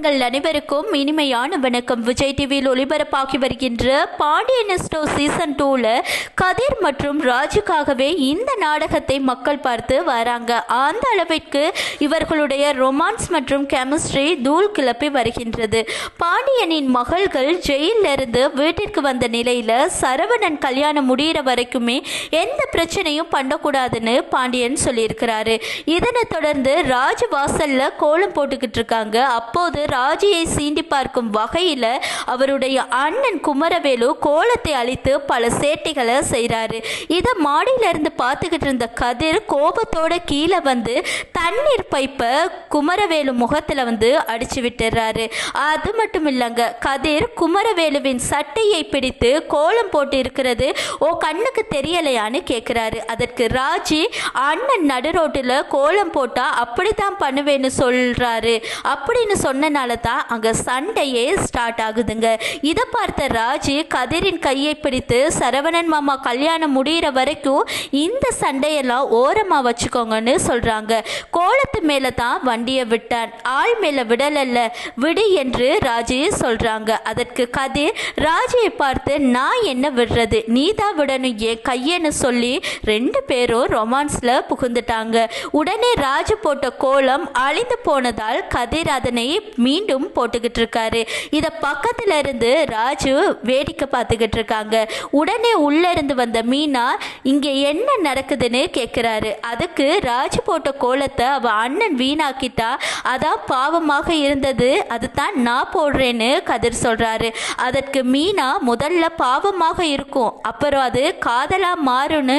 உங்கள் அனைவருக்கும் இனிமையான வணக்கம். விஜய் டிவியில் ஒளிபரப்பாகி வருகின்ற பாண்டியன் ஸ்டோ சீசன் டூவில் கதிர் மற்றும் ராஜுக்காகவே இந்த நாடகத்தை மக்கள் பார்த்து வராங்க. அந்த அளவிற்கு இவர்களுடைய ரொமான்ஸ் மற்றும் கெமிஸ்ட்ரி தூள் கிளப்பி வருகின்றது. பாண்டியனின் மகள்கள் ஜெயிலிருந்து வீட்டிற்கு வந்த நிலையில் சரவணன் கல்யாணம் முடிகிற வரைக்குமே எந்த பிரச்சனையும் பண்ணக்கூடாதுன்னு பாண்டியன் சொல்லியிருக்கிறாரு. இதனை தொடர்ந்து ராஜு வாசலில் கோலம் போட்டுக்கிட்டு இருக்காங்க. அப்போது ராஜியை சீண்டி பார்க்கும் வகையில் அவருடைய அண்ணன் குமரவேலு கோலத்தை அழித்து பல சேட்டைகளை செய்கிறாரு இதை மாடியிலிருந்து பார்த்துக்கிட்டு இருந்த கதிர் கோபத்தோட கீழே வந்து தண்ணீர் பைப்பை குமரவேலு முகத்தில் வந்து அடிச்சு விட்டுறாரு. அது மட்டும் இல்லைங்க கதிர் குமரவேலுவின் சட்டையை பிடித்து கோலம் போட்டு இருக்கிறது ஓ கண்ணுக்கு தெரியலையான்னு கேட்குறாரு அதற்கு ராஜி அண்ணன் நடுரோட்டில் கோலம் போட்டால் அப்படி தான் பண்ணுவேன்னு சொல்கிறாரு அப்படின்னு சொன்ன அதனால தான் அங்கே சண்டையே ஸ்டார்ட் ஆகுதுங்க. இதை பார்த்த ராஜு கதிரின் கையை பிடித்து சரவணன் மாமா கல்யாணம் முடிகிற வரைக்கும் இந்த சண்டையெல்லாம் ஓரமாக வச்சுக்கோங்கன்னு சொல்கிறாங்க கோலத்து மேலே தான் வண்டியை விட்டான். ஆள் மேலே விடலல்ல. விடு என்று ராஜு சொல்கிறாங்க அதற்கு கதிர் ராஜையை பார்த்து நான் என்ன விடுறது? நீ தான் விடணும். என் கையன்னு சொல்லி ரெண்டு பேரும் ரொமான்ஸில் புகுந்துட்டாங்க. உடனே ராஜு போட்ட கோலம் அழிந்து போனதால் கதிர் அதனை மீண்டும் போட்டுக்கிட்டு இருக்காரு இதை பக்கத்துல இருந்து ராஜு வேடிக்கை பார்த்துக்கிட்டு இருக்காங்க உடனே உள்ள இருந்து வந்த மீனா இங்க என்ன நடக்குதுன்னு கேட்குறாரு அதுக்கு ராஜு போட்ட கோலத்தை அவ அண்ணன் வீணாக்கிட்டா அதான் பாவமாக இருந்தது. அதுதான் நான் போடுறேன்னு கதிர் சொல்றாரு. அதற்கு மீனா முதல்ல பாவமாக இருக்கும். அப்புறம் அது காதலா மாறும்னு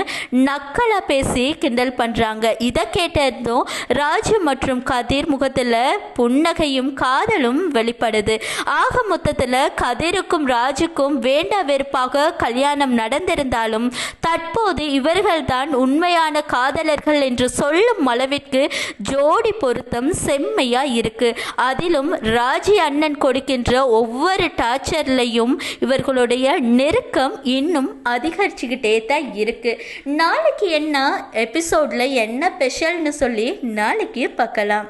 நக்கலா பேசி கிண்டல் பண்றாங்க. இதை கேட்டதும் ராஜு மற்றும் கதிர் முகத்துல புன்னகையும் கா காதலும் வெளிப்படுது. ஆக மொத்தத்தில் கதிருக்கும் ராஜுக்கும் வேண்டா வெறுப்பாக கல்யாணம் நடந்திருந்தாலும் தற்போது இவர்கள்தான் உண்மையான காதலர்கள் என்று சொல்லும் அளவிற்கு ஜோடி பொருத்தம் செம்மையா இருக்கு. அதிலும் ராஜி அண்ணன் கொடுக்கின்ற ஒவ்வொரு டார்ச்சர்லையும் இவர்களுடைய நெருக்கம் இன்னும் அதிகரிச்சுக்கிட்டே தான் இருக்கு. நாளைக்கு என்ன எபிசோட்ல என்ன ஸ்பெஷல்னு சொல்லி நாளைக்கு பார்க்கலாம்.